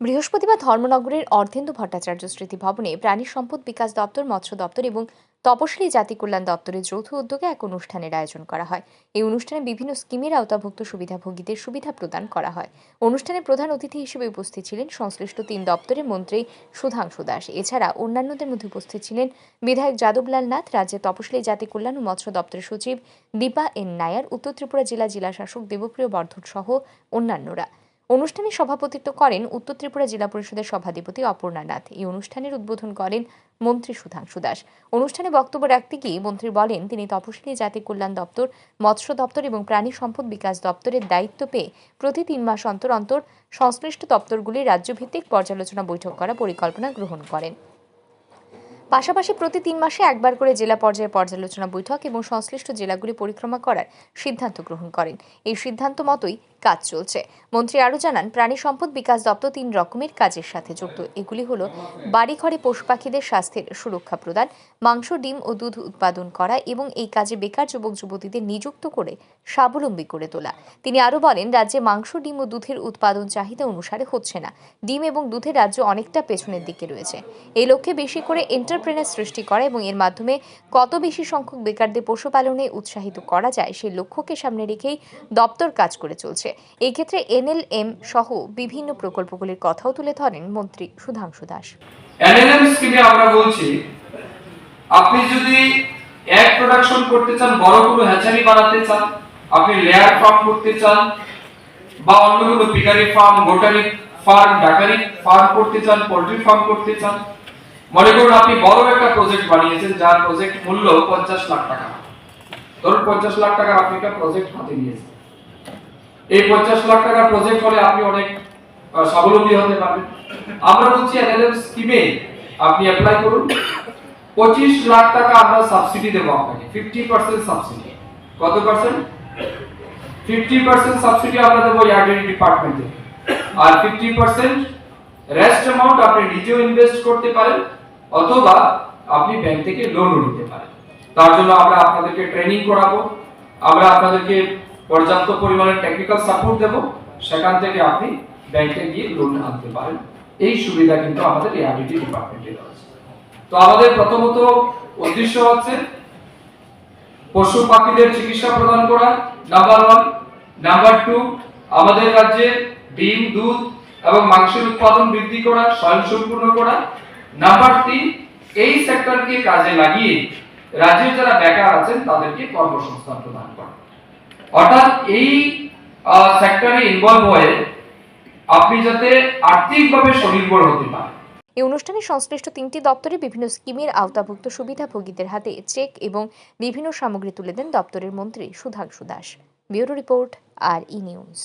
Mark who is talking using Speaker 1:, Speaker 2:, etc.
Speaker 1: বৃহস্পতিবার ধর্মনগরের অর্ধেন্দু ভট্টাচার্য স্মৃতি ভবনে প্রাণী সম্পদ বিকাশ দপ্তর, মৎস্য দপ্তর এবং তপশিলি জাতি কল্যাণ দপ্তরের যৌথ উদ্যোগে এক অনুষ্ঠানের আয়োজন করা হয়। এই অনুষ্ঠানে বিভিন্ন স্কিমের আওতাভুক্ত সুবিধাভোগীদের সুবিধা প্রদান করা হয়। অনুষ্ঠানে প্রধান অতিথি হিসেবে উপস্থিত ছিলেন সংশ্লিষ্ট তিন দপ্তরের মন্ত্রী সুধাংশু দাস। এছাড়া অন্যান্যদের মধ্যে উপস্থিত ছিলেন বিধায়ক যাদবলাল নাথ রাজ্যের তপশিলি জাতি কল্যাণ ও মৎস্য দপ্তরের সচিব দীপা এন নায়ার, উত্তর ত্রিপুরা জেলা জেলা শাসক দেবপ্রিয় বর্ধন সহ অন্যান্যরা। অনুষ্ঠানে সভাপতিত্ব করেন উত্তর ত্রিপুরা জেলা পরিষদের সভাধিপতি অপর্ণা নাথ। এই অনুষ্ঠানের উদ্বোধন করেন মন্ত্রী সুধাংশু দাস। অনুষ্ঠানে বক্তব্য রাখতে গিয়ে মন্ত্রী বলেন, তিনি তপশিলি জাতি কল্যাণ দপ্তর, মৎস্য দপ্তর এবং প্রাণী সম্পদ বিকাশ দপ্তরের দায়িত্ব পেয়ে প্রতি তিন মাস অন্তর অন্তর সংশ্লিষ্ট দপ্তরগুলির রাজ্যভিত্তিক পর্যালোচনা বৈঠক করা পরিকল্পনা গ্রহণ করেন। পাশাপাশি প্রতি তিন মাসে একবার করে জেলা পর্যায়ে পর্যালোচনা বৈঠক এবং সংশ্লিষ্ট জেলাগুলি পরিক্রমা করার সিদ্ধান্ত গ্রহণ করেন। এই সিদ্ধান্ত মতোই কাজ চলছে। মন্ত্রী আরও জানান, প্রাণী সম্পদ বিকাশ দপ্তর তিন রকমের কাজের সাথে যুক্ত। এগুলি হলো বাড়িঘরে পশু পাখিদের স্বাস্থ্যের সুরক্ষা প্রদান, মাংস, ডিম ও দুধ উৎপাদন করা এবং এই কাজে বেকার যুবক যুবতীদের নিযুক্ত করে স্বাবলম্বী করে তোলা। তিনি আরও বলেন, রাজ্যে মাংস, ডিম ও দুধের উৎপাদন চাহিদা অনুসারে হচ্ছে না। ডিম এবং দুধের রাজ্য অনেকটা পেছনের দিকে রয়েছে। এই লক্ষ্যে বেশি করে এন্টারপ্রেনার সৃষ্টি করা এবং এর মাধ্যমে কত বেশি সংখ্যক বেকারদের পশুপালনে উৎসাহিত করা যায়, সেই লক্ষ্যকে সামনে রেখেই দপ্তর কাজ করে চলছে। এই ক্ষেত্রে এনএলএম সহ বিভিন্ন প্রকল্পগুলির কথাও তুলে ধরেন মন্ত্রী সুধাংশু দাস।
Speaker 2: এনএলএম স্কিমে আমরা বলছি, আপনি যদি এক প্রোডাকশন করতে চান, বড় কোনো হ্যাচারি বানাতে চান, আপনি লেয়ার ফার্ম করতে চান, বা অন্য কোনো piggery farm goatery farm duckery farm করতে চান পোল্ট্রি ফার্ম করতে চান, মনে করুন আপনি বড় একটা প্রজেক্ট বানিয়েছেন, যার প্রজেক্ট মূল্য পঞ্চাশ লাখ টাকা। ধরুন পঞ্চাশ লাখ টাকার আপনি একটা প্রজেক্ট হাতে নিয়েছেন। এই পঞ্চাশ লাখ টাকার প্রজেক্ট হলে আপনি অনেক স্বাবলম্বী হতে পারবেন। আমরা বলছি এনএলএম স্কিমে আপনি অ্যাপ্লাই করুন। পঁচিশ লাখ টাকা আমরা সাবসিডি দেবো আপনাকে ফিফটি পার্সেন্ট সাবসিডি কত পার্সেন্ট ফিফটি পার্সেন্ট সাবসিডি আমরা দেবো ইয়ার্ডের ডিপার্টমেন্টে আর ফিফটি পার্সেন্ট রেস্ট অ্যামাউন্ট আপনি নিজেও ইনভেস্ট করতে পারেন, অথবা আপনি ব্যাংক থেকে লোনও নিতে পারেন। তার জন্য আমরা আপনাদেরকে ট্রেনিং করাবো। আমরা আপনাদেরকে পর্যাপ্ত পরিমাণে টেকনিক্যাল সাপোর্ট দেব, সেখান থেকে আপনি ব্যাংকে গিয়ে লোন আনতে পারেন। এই সুবিধা কিন্তু আমাদের এআরডিটি ডিপার্টমেন্টে রয়েছে। তো আমাদের প্রথমত উদ্দেশ্য হচ্ছে পশু পাখিদের চিকিৎসা প্রদান করা নাম্বার ওয়ান নাম্বার টু আমাদের রাজ্যে ডিম, দুধ এবং মাংসের উৎপাদন বৃদ্ধি করা, স্বয়ংসম্পূর্ণ করা। নাম্বার তিন এই সেক্টরকে কাজে লাগিয়ে রাজ্যের যারা বেকার আছেন, তাদেরকে কর্মসংস্থান প্রদান করা। অর্থাৎ এই সেক্টরে ইনভলভ হয়ে আপনি যাতে আর্থিকভাবে স্বনির্ভর হতে পারেন।
Speaker 1: এই অনুষ্ঠানে সংশ্লিষ্ট তিনটি দপ্তরে বিভিন্ন স্কিমের আওতাভুক্ত সুবিধাভোগীদের হাতে চেক এবং বিভিন্ন সামগ্রী তুলে দেন দপ্তরের মন্ত্রী Sudhangshu Das. Bureau report, R E news.